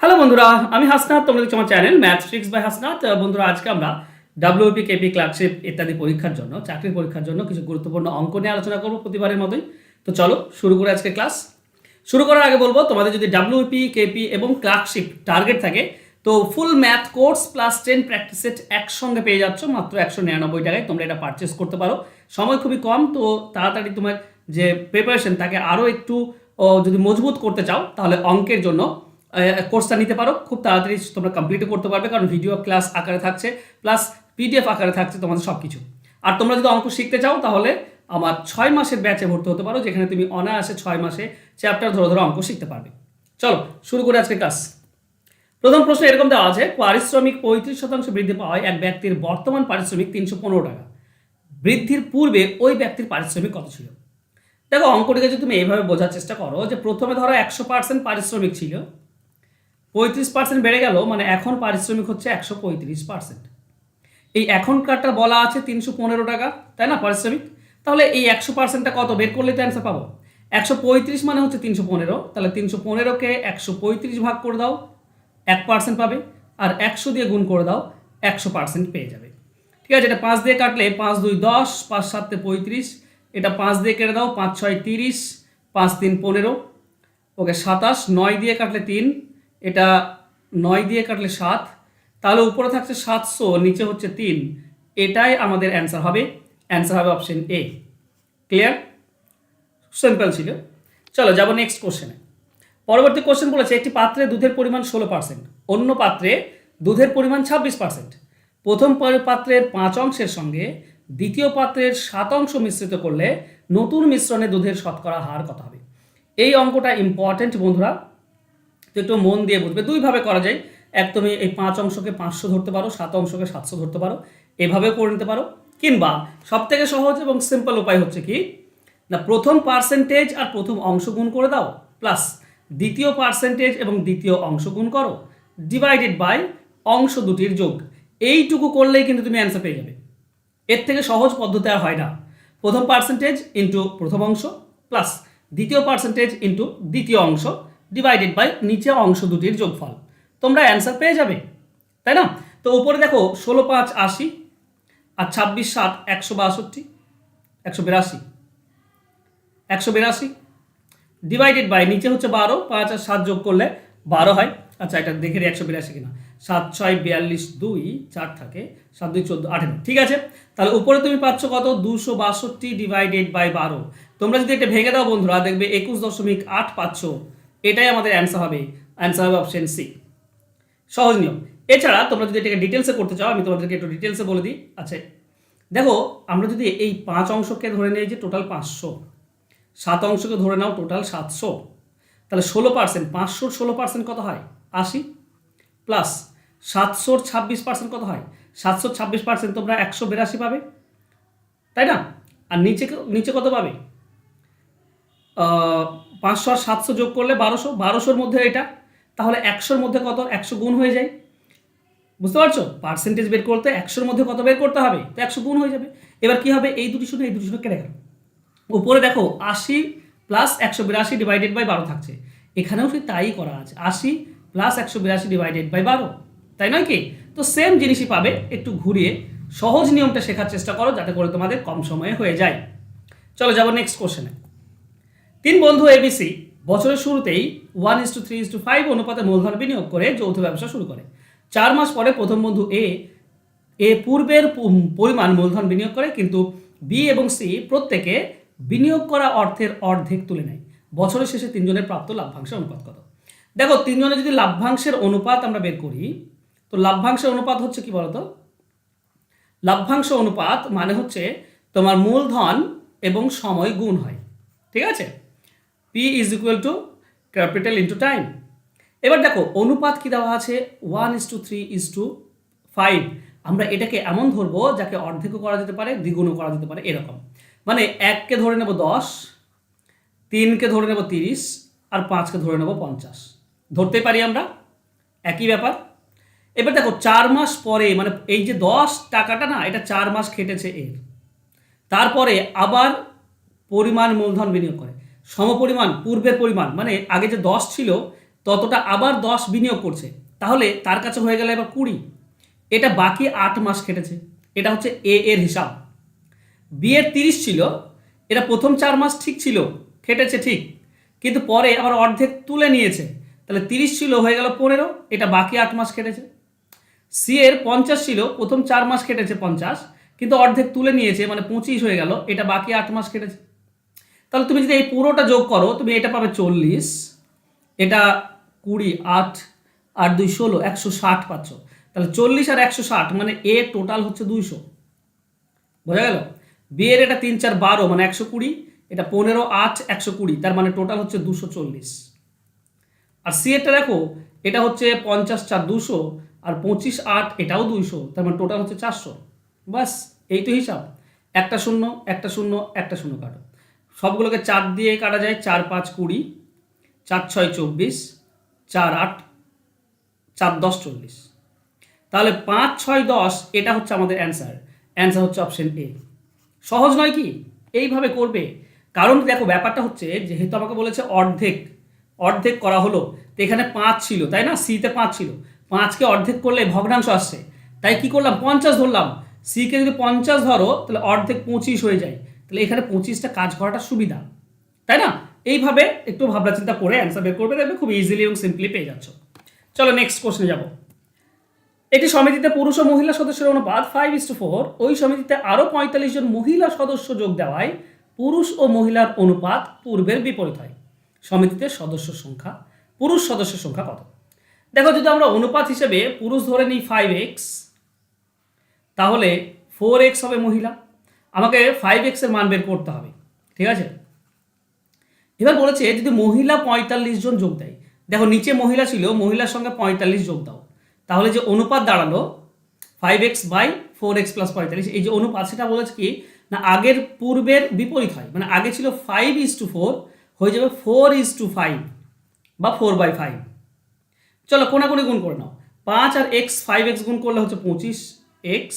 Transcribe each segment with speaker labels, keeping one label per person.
Speaker 1: Hello বন্ধুরা আমি হাসনাত তোমরা দেখছ আমার channel math tricks by Hasnat. আহ, বন্ধুরা আজকে আমরা ডাব্লিউপি কেপি ক্লার্কশিপ ইত্যাদি পরীক্ষার জন্য চাকরির পরীক্ষার জন্য কিছু গুরুত্বপূর্ণ অঙ্ক নিয়ে আলোচনা করব প্রতিবারের মতোই। তো চলো শুরু করে আজকে ক্লাস শুরু করার আগে বলব তোমাদের যদি ডাব্লিউপি কেপি এবং ক্লার্কশিপ টার্গেট থাকে তো full math course plus ten practice set একসঙ্গে পেয়ে যাচ্ছ মাত্র একশো নিরানব্বই টাকায়। তোমরা এটা পারচেস করতে পারো। সময় খুবই কম তো তাড়াতাড়ি তোমার যে প্রিপারেশন তাকে আরও একটু যদি মজবুত করতে চাও তাহলে অঙ্কের জন্য কোর্সটা নিতে পারো। খুব তাড়াতাড়ি তোমরা কমপ্লিটও করতে পারবে, কারণ ভিডিও ক্লাস আকারে থাকছে প্লাস পিডিএফ আকারে থাকছে তোমাদের সব কিছু আর তোমরা যদি অঙ্ক শিখতে চাও, তাহলে আমার ছয় মাসের ব্যাচে ভর্তি হতে পারো, যেখানে তুমি অনায়াসে ছয় মাসে চ্যাপ্টার ধরে ধরে অঙ্ক শিখতে পারবে। চলো, শুরু করে আজকে ক্লাস প্রথম প্রশ্ন এরকম দেওয়া আছে, পারিশ্রমিক পঁয়ত্রিশ শতাংশ বৃদ্ধি পাওয়ায় এক ব্যক্তির বর্তমান পারিশ্রমিক তিনশো পনেরো টাকা। বৃদ্ধির পূর্বে ওই ব্যক্তির পারিশ্রমিক কত ছিল? দেখো, অঙ্কটিকে যদি তুমি এইভাবে বোঝার চেষ্টা করো, যে প্রথমে ধরো একশো পার্সেন্ট পারিশ্রমিক ছিল পঁয়ত্রিশ পার্সেন্ট বেড়ে গেল মানে এখন পারিশ্রমিক হচ্ছে একশো পঁয়ত্রিশ পার্সেন্ট এই এখনকারটা বলা আছে তিনশো পনেরো টাকা, তাই না পারিশ্রমিক? তাহলে এই একশো পার্সেন্টটা কত? বের করলে তো অ্যান্সার পাবো। একশো পঁয়ত্রিশ মানে হচ্ছে তিনশো পনেরো, তাহলে তিনশো পনেরোকে একশো পঁয়ত্রিশ ভাগ করে দাও, এক পার্সেন্ট পাবে, আর একশো দিয়ে গুণ করে দাও, একশো পার্সেন্ট পেয়ে যাবে। ঠিক আছে, এটা পাঁচ দিয়ে কাটলে পাঁচ দুই দশ, পাঁচ সাতে পঁয়ত্রিশ, এটা পাঁচ দিয়ে কেটে দাও, পাঁচ ছয় তিরিশ, পাঁচ তিন পনেরো, ওকে সাতাশ, নয় দিয়ে কাটলে তিন এটা নয় দিয়ে কাটলে সাত, তাহলে উপরে থাকছে সাতশো, নিচে হচ্ছে তিন। এটাই আমাদের অ্যান্সার হবে। অ্যান্সার হবে অপশন এ ক্লিয়ার সিম্পল ছিল। চলো যাব নেক্সট কোশ্চেনে পরবর্তী কোশ্চেন বলেছে, একটি পাত্রে দুধের পরিমাণ ষোলো পার্সেন্ট অন্য পাত্রে দুধের পরিমাণ ছাব্বিশ পার্সেন্ট প্রথম পাত্রের পাঁচ অংশের সঙ্গে দ্বিতীয় পাত্রের সাত অংশ মিশ্রিত করলে নতুন মিশ্রণে দুধের শতকরা হার কত হবে? এই অঙ্কটা ইম্পর্টেন্ট বন্ধুরা। তো একটু মন দিয়ে বুঝবে। দুইভাবে করা যায়। এক, তুমি এই পাঁচ অংশকে পাঁচশো ধরতে পারো, সাত অংশকে সাতশো ধরতে পারো। এভাবেও করে নিতে পারো। কিংবা সব থেকে সহজ এবং সিম্পল উপায় হচ্ছে কি? না, প্রথম পার্সেন্টেজ আর প্রথম অংশ গুণ করে দাও প্লাস দ্বিতীয় পার্সেন্টেজ এবং দ্বিতীয় অংশ গুণ করো। ডিভাইডেড বাই অংশ দুটির যোগ। এইটুকু করলেই কিন্তু তুমি অ্যান্সার পেয়ে যাবে। এর থেকে সহজ পদ্ধতি আর হয় না। প্রথম পার্সেন্টেজ ইন্টু প্রথম অংশ প্লাস দ্বিতীয় পার্সেন্টেজ ইন্টু দ্বিতীয় অংশ। ডিভাইডেড বাই নিচে অংশ দুটির যোগফল। তোমরা অ্যান্সার পেয়ে যাবে, তাই না? তো উপরে দেখো ষোলো পাঁচ আশি আর ছাব্বিশ সাত একশো বাষট্টি, একশো বিরাশি একশো বিরাশি। ডিভাইডেড বাই নিচে হচ্ছে বারো, পাঁচ আর সাত যোগ করলে বারো হয়। আচ্ছা এটা দেখে একশো বিরাশি কিনা। সাত, ছয়, বিয়াল্লিশ, দুই, চার থাকে, সাত, দুই, চোদ্দ আঠেরো ঠিক আছে? তাহলে উপরে তুমি পাচ্ছ কত? দুশো বাষট্টি ডিভাইডেড বাই বারো। তোমরা যদি এটা ভেঙে দাও বন্ধুরা, দেখবে একুশ দশমিক আট পাচ্ছ। এটাই আমাদের অ্যান্সার হবে অ্যান্সার হবে অপশন সি সহজ নিয়ম। এছাড়া তোমরা যদি এটাকে ডিটেলসে করতে চাও, আমি তোমাদেরকে একটু ডিটেলসে বলে দিই। আচ্ছা দেখো, আমরা যদি এই পাঁচ অংশকে ধরে নিই যে টোটাল পাঁচশো, সাত অংশকে ধরে নাও টোটাল সাতশো, তাহলে ষোলো পার্সেন্ট পাঁচশোর ষোলো পার্সেন্ট কত হয়? আশি প্লাস সাতশোর ছাব্বিশ পার্সেন্ট কত হয়? সাতশো ছাব্বিশ পার্সেন্ট তোমরা একশো বিরাশি পাবে, তাই না? আর নিচে নিচে কত পাবে? পাঁচশো আর সাতশো যোগ করলে বারোশো, বারোশোর মধ্যে এটা, তাহলে একশোর মধ্যে কত? একশো গুণ হয়ে যায়। বুঝতে পারছ? পার্সেন্টেজ বের করতে একশোর মধ্যে কত বের করতে হবে? তো একশো গুণ হয়ে যাবে। এবার কি হবে? এই দুটি শূন্য, এই দুটি শূন্য কেটে গেল। উপরে দেখো, আশি প্লাস একশো বিরাশি ডিভাইডেড বাই বারো থাকছে। এখানেও ঠিক তাই করা আছে। আশি প্লাস একশো বিরাশি ডিভাইডেড বাই বারো। তাই নয় কি? তো সেম জিনিসই পাবে। একটু ঘুরিয়ে সহজ নিয়মটা শেখার চেষ্টা করো, যাতে করে তোমাদের কম সময়ে হয়ে যায়। চলো যাব নেক্সট কোশ্চেনে তিন বন্ধু এবিসি বছরের শুরুতেই one is to three is to five অনুপাতে মূলধন বিনিয়োগ করে যৌথ ব্যবসা শুরু করে। চার মাস পরে প্রথম বন্ধু এ এ পূর্বের পরিমাণ মূলধন বিনিয়োগ করে, কিন্তু বি এবং সি প্রত্যেকে বিনিয়োগ করা অর্থের অর্ধেক তুলে নেয়। বছরের শেষে তিনজনের প্রাপ্ত লাভ্যাংশের অনুপাত কত? দেখো, তিনজনের যদি লাভ্যাংশের অনুপাত আমরা বের করি, তো লাভ্যাংশের অনুপাত হচ্ছে কি বলতো? লাভ্যাংশ অনুপাত মানে হচ্ছে তোমার মূলধন এবং সময় গুণ হয়। ঠিক আছে? P is equal to capital into time এবার দেখো, অনুপাত কি দেওয়া আছে? One is to three is to five আমরা এটাকে এমন ধরবো, যাকে অর্ধেকও করা যেতে পারে, দ্বিগুণও করা যেতে পারে, এরকম। মানে এককে ধরে নেব দশ, তিনকে ধরে নেব তিরিশ, আর পাঁচকে ধরে নেব পঞ্চাশ। ধরতে পারি আমরা? একই ব্যাপার। এবার দেখো, চার মাস পরে মানে এই যে দশ টাকাটা না, এটা চার মাস খেটেছে এর। তারপরে আবার পরিমাণ মূলধন বিনিয়োগ করে। সমপরিমাণ, পূর্বের পরিমাণ মানে আগে যে দশ ছিল, ততটা আবার দশ বিনিয়োগ করছে। তাহলে তার কাছে হয়ে গেল এবার কুড়ি। এটা বাকি আট মাস খেটেছে এটা হচ্ছে এ এর হিসাব। বি এর তিরিশ ছিল, এটা প্রথম চার মাস ঠিক ছিল খেটেছে ঠিক। কিন্তু পরে আবার অর্ধেক তুলে নিয়েছে। তাহলে তিরিশ ছিল, হয়ে গেল পনেরো, এটা বাকি আট মাস খেটেছে সি এর পঞ্চাশ ছিল, প্রথম চার মাস কেটেছে পঞ্চাশ, কিন্তু অর্ধেক তুলে নিয়েছে মানে পঁচিশ হয়ে গেল, এটা বাকি আট মাস কেটেছে। তাহলে তুমি যদি এই পুরোটা যোগ করো, তুমি এটা পাবে চল্লিশ, এটা কুড়ি, আট আর দুই, ষোলো, একশো ষাট পাচ্ছ। তাহলে চল্লিশ আর একশো ষাট মানে এ টোটাল হচ্ছে দুইশো। বোঝা গেল? বি এর এটা তিন, চার, বারো মানে একশো কুড়ি, এটা পনেরো, আট, একশো কুড়ি, তার মানে টোটাল হচ্ছে দুশো চল্লিশ। আর সি এরটা দেখো, এটা হচ্ছে পঞ্চাশ, চার, দুশো, আর পঁচিশ, আট, এটাও দুইশো, তার মানে টোটাল হচ্ছে চারশো। বাস এই তো হিসাব। একটা শূন্য একটা শূন্য একটা শূন্য কাটো। সবগুলোকে চার দিয়ে কাটা যায় চার পাঁচ কুড়ি, চার ছয় চব্বিশ, চার আট, চার দশ চল্লিশ। তাহলে পাঁচ ছয় দশ, এটা হচ্ছে আমাদের অ্যান্সার অ্যান্সার হচ্ছে অপশন এ সহজ নয় কি? এইভাবে করবে। কারণ দেখো, ব্যাপারটা হচ্ছে, যেহেতু আমাকে বলেছে অর্ধেক অর্ধেক করা হলো, তো এখানে পাঁচ ছিল, তাই না? সিতে পাঁচ ছিল। পাঁচকে অর্ধেক করলে ভগ্নাংশ আসছে। তাই কি করলাম? পঞ্চাশ ধরলাম। সিকে যদি পঞ্চাশ ধরো, তাহলে অর্ধেক পঁচিশ হয়ে যায়। তাহলে এখানে পঁচিশটা কাজ করাটা সুবিধা, তাই না? এইভাবে একটু ভাবনা চিন্তা করে অ্যান্সার বের করবে, দেখবে খুব ইজিলি এবং সিম্পলি পেয়ে যাচ্ছ। চলো নেক্সট কোশ্চেনে যাব। একটি সমিতিতে পুরুষ ও মহিলা সদস্যের অনুপাত ফাইভ ইস টু ফোর ওই সমিতিতে আরও পঁয়তাল্লিশ জন মহিলা সদস্য যোগ দেওয়ায় পুরুষ ও মহিলার অনুপাত পূর্বের বিপরীত হয়। সমিতিতে সদস্য সংখ্যা, পুরুষ সদস্যের সংখ্যা কত? দেখো, যদি আমরা অনুপাত হিসেবে পুরুষ ধরে নিই ফাইভ এক্স তাহলে ফোর এক্স হবে মহিলা। আমাকে ফাইভ এক্সের মান বের করতে হবে, ঠিক আছে? এবার বলেছে যদি মহিলা পঁয়তাল্লিশ জন যোগ দেয়, দেখো নিচে মহিলা ছিল, মহিলার সঙ্গে পঁয়তাল্লিশ যোগ দাও, তাহলে যে অনুপাত দাঁড়াল five X by four X plus পঁয়তাল্লিশ, এই যে অনুপাত, সেটা বলেছে কি, না আগের পূর্বের বিপরীত হয় মানে আগে ছিল ফাইভ ইজ টু ফোর হয়ে যাবে ফোর ইজ টু ফাইভ বা ফোর বাই ফাইভ চলো কোনাকুনি গুণ করে নাও, পাঁচ আর এক্স ফাইভ এক্স গুণ করলে হচ্ছে পঁচিশ এক্স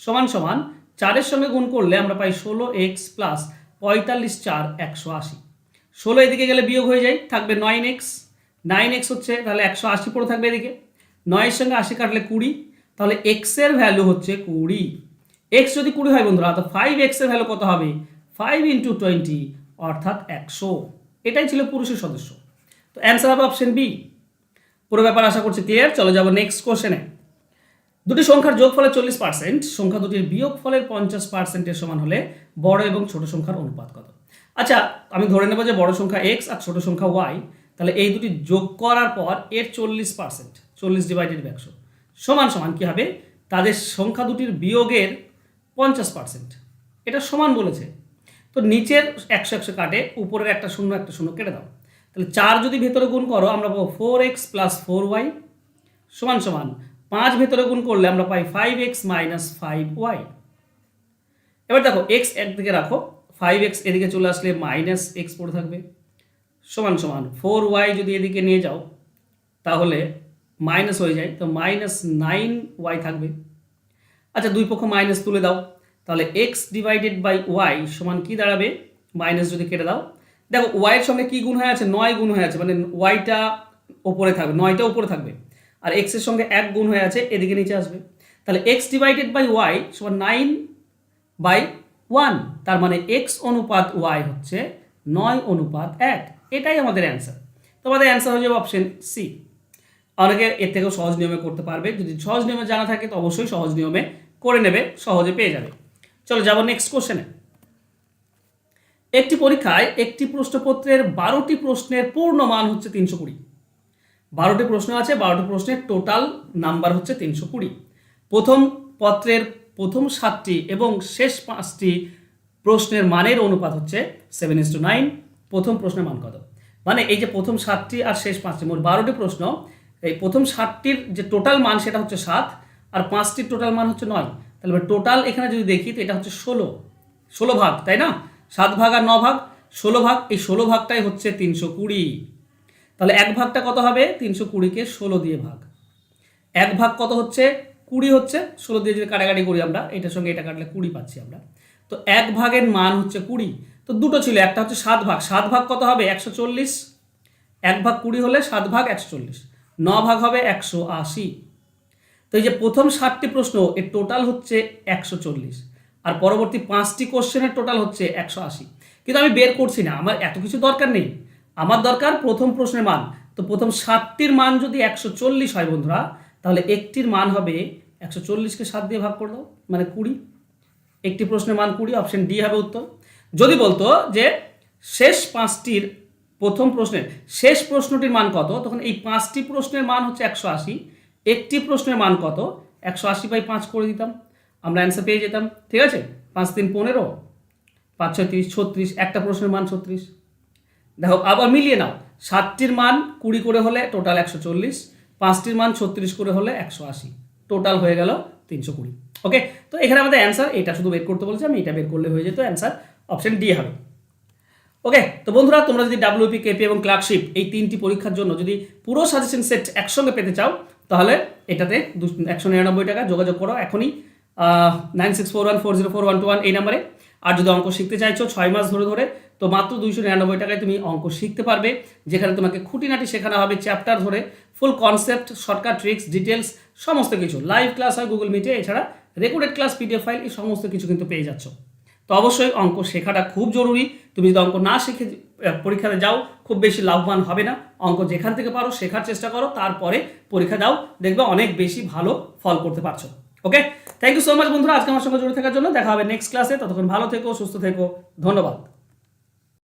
Speaker 1: সমান সমান চারের সঙ্গে গুণ করলে আমরা পাই ষোলো এক্স প্লাস পঁয়তাল্লিশ চার একশো আশি। ষোলো এদিকে গেলে বিয়োগ হয়ে যায়, থাকবে নাইন এক্স। নাইন এক্স হচ্ছে তাহলে একশো আশি পড়ে থাকবে এদিকে। নয়ের সঙ্গে আশি কাটলে কুড়ি, তাহলে এক্সের ভ্যালু হচ্ছে কুড়ি। এক্স যদি কুড়ি হয় বন্ধুরা, তো ফাইভ এক্সের ভ্যালু কত হবে? ফাইভ ইন্টু টোয়েন্টি, অর্থাৎ একশো। এটাই ছিল পুরুষের সদস্য। তো অ্যান্সার হবে অপশন বি। পুরো ব্যাপার আশা করছি ক্লিয়ার। চলো যাব নেক্সট কোশ্চেনে। দুটি সংখ্যার যোগফলের চল্লিশ পার্সেন্ট সংখ্যা দুটির বিয়োগ ফলের পঞ্চাশ পার্সেন্টের সমান হলে বড় এবং ছোট সংখ্যার অনুপাত কত? আচ্ছা আমি ধরে নেব যে বড় সংখ্যা এক্স আর ছোট সংখ্যা ওয়াই তাহলে এই দুটি যোগ করার পর এর চল্লিশ পার্সেন্ট চল্লিশ ডিভাইডেড একশো সমান সমান কী হবে? তাদের সংখ্যা দুটির বিয়োগের পঞ্চাশ পার্সেন্ট এটা সমান বলেছে। তো নিচের একশো একশো কাটে, উপরের একটা শূন্য একটা শূন্য কেটে দাও। তাহলে চার যদি ভেতরে গুণ করো, আমরা পাবো four X plus four Y সমান সমান পাঁচ ভেতরে গুণ করলে আমরা পাই five X minus five Y এবার দেখো এক্স একদিকে রাখো ফাইভ এক্স এদিকে চলে আসলে মাইনাস এক্স পড়ে থাকবে। সমান সমান ফোর ওয়াই যদি এদিকে নিয়ে যাও, তাহলে মাইনাস হয়ে যায়, তো মাইনাস নাইন ওয়াই থাকবে। আচ্ছা দুই পক্ষ মাইনাস তুলে দাও, তাহলে এক্স ডিভাইডেড বাই ওয়াই সমান কি দাঁড়াবে? মাইনাস যদি কেটে দাও। দেখো ওয়াইয়ের সঙ্গে কি গুণ হয়ে আছে? নয় গুণ হয়ে আছে মানে ওয়াইটা ওপরে থাকবে, নয়টা উপরে থাকবে। আর এক্সের সঙ্গে এক গুণ হয়ে আছে, এদিকে নিচে আসবে। তাহলে এক্স ডিভাইডেড বাই ওয়াই সমান নাইন বাই ওয়ান তার মানে এক্স অনুপাত ওয়াই হচ্ছে নয় অনুপাত এক। এটাই আমাদের অ্যান্সার তো আমাদের অ্যান্সার হয়ে যাবে অপশন সি অনেকে এর থেকেও সহজ নিয়মে করতে পারবে। যদি সহজ নিয়মে জানা থাকে, তো অবশ্যই সহজ নিয়মে করে নেবে, সহজে পেয়ে যাবে। চলো যাব নেক্সট কোশ্চেনে একটি পরীক্ষায় একটি প্রশ্নপত্রের বারোটি প্রশ্নের পূর্ণ মান হচ্ছে তিনশো কুড়ি। বারোটি প্রশ্ন আছে, বারোটি প্রশ্নের টোটাল নাম্বার হচ্ছে তিনশো কুড়ি। প্রথম পত্রের প্রথম সাতটি এবং শেষ পাঁচটি প্রশ্নের মানের অনুপাত হচ্ছে সেভেন ইস টু নাইন প্রথম প্রশ্নের মান কত? মানে এই যে প্রথম সাতটি আর শেষ পাঁচটি, মোট বারোটি প্রশ্ন, এই প্রথম সাতটির যে টোটাল মান সেটা হচ্ছে সাত, আর পাঁচটির টোটাল মান হচ্ছে নয়। তাহলে টোটাল এখানে যদি দেখি, তো এটা হচ্ছে ষোলো। ষোলো ভাগ, তাই না? সাত ভাগ আর ন ভাগ, ষোলো ভাগ, এই ষোলো ভাগটাই হচ্ছে তিনশো কুড়ি। তাহলে এক ভাগটা কত হবে? তিনশো কুড়িকে ষোলো দিয়ে ভাগ। এক ভাগ কত হচ্ছে? কুড়ি হচ্ছে। ষোলো দিয়ে যদি কাটাকাটি করি আমরা, এটার সঙ্গে এটা কাটলে কুড়ি পাচ্ছি আমরা। তো এক ভাগের মান হচ্ছে কুড়ি। তো দুটো ছিল, একটা হচ্ছে সাত ভাগ। সাত ভাগ কত হবে? একশো চল্লিশ। এক ভাগ কুড়ি হলে সাত ভাগ একশো চল্লিশ। ন ভাগ হবে একশো আশি। তো এই যে প্রথম ষাটটি প্রশ্ন, এর টোটাল হচ্ছে একশো চল্লিশ। আর পরবর্তী পাঁচটি কোশ্চেনের টোটাল হচ্ছে একশো আশি। কিন্তু আমি বের করছি না, আমার এত কিছু দরকার নেই। আমার দরকার প্রথম প্রশ্নের মান। তো প্রথম সাতটির মান যদি একশো চল্লিশ হয় বন্ধুরা, তাহলে একটির মান হবে একশো চল্লিশকে সাত দিয়ে ভাগ করে দাও মানে কুড়ি। একটি প্রশ্নের মান কুড়ি অপশন ডি হবে উত্তর। যদি বলতো যে শেষ পাঁচটির প্রথম প্রশ্নের, শেষ প্রশ্নটির মান কত, তখন এই পাঁচটি প্রশ্নের মান হচ্ছে একশো আশি। একটি প্রশ্নের মান কত, একশো আশি বাই পাঁচ করে দিতাম। আমরা অ্যান্সার পেয়ে যেতাম, ঠিক আছে? পাঁচ তিন পনেরো, পাঁচ ছয় তিরিশ, ছত্রিশ, একটা প্রশ্নের মান ছত্রিশ। দেখো, আবার মিলিয়ে নাও। সাতটির মান কুড়ি করে হলে টোটাল একশো চল্লিশ, পাঁচটির মান ছত্রিশ করে হলে একশো আশি। টোটাল হয়ে গেল তিনশো কুড়ি। ওকে তো এখানে আমাদের অ্যান্সার এটা শুধু বের করতে বলেছে আমি, এটা বের করলে হয়ে যেত অ্যান্সার অপশন ডি হবে। ওকে তো বন্ধুরা, তোমরা যদি ডাব্লিউপি কেপি এবং ক্লার্কশিপ এই তিনটি পরীক্ষার জন্য যদি পুরো সাজেশন সেট একসঙ্গে পেতে চাও, তাহলে এটাতে একশো নিরানব্বই টাকা যোগাযোগ করো এখনই। Nine six four one four zero four one two one এই নাম্বারে আর যদি অঙ্ক শিখতে চাইছো ছয় মাস ধরে ধরে তো মাত্র দুইশো নিরানব্বই টাকায় তুমি অঙ্ক শিখতে পারবে, যেখানে তোমাকে খুঁটিনাটি শেখানো হবে চ্যাপ্টার ধরে full concept shortcut tricks details সমস্ত কিছু। লাইভ ক্লাস হয় গুগল মিটে এছাড়া রেকর্ডেড ক্লাস পিডিএফ ফাইল এই সমস্ত কিছু কিন্তু পেয়ে যাচ্ছ। তো অবশ্যই অঙ্ক শেখাটা খুব জরুরি। তুমি যদি অঙ্ক না শিখে পরীক্ষাতে যাও, খুব বেশি লাভবান হবে না। অঙ্ক যেখান থেকে পারো, শেখার চেষ্টা করো, তারপরে পরীক্ষা দাও, দেখবে অনেক বেশি ভালো ফল করতে পারছ। Okay thank you so much বন্ধুরা। আজকে আমার সঙ্গে জুড়ে থাকার জন্য দেখা হবে নেক্সট ক্লাসে ততক্ষণ ভালো থেকো, সুস্থ থেকো। ধন্যবাদ।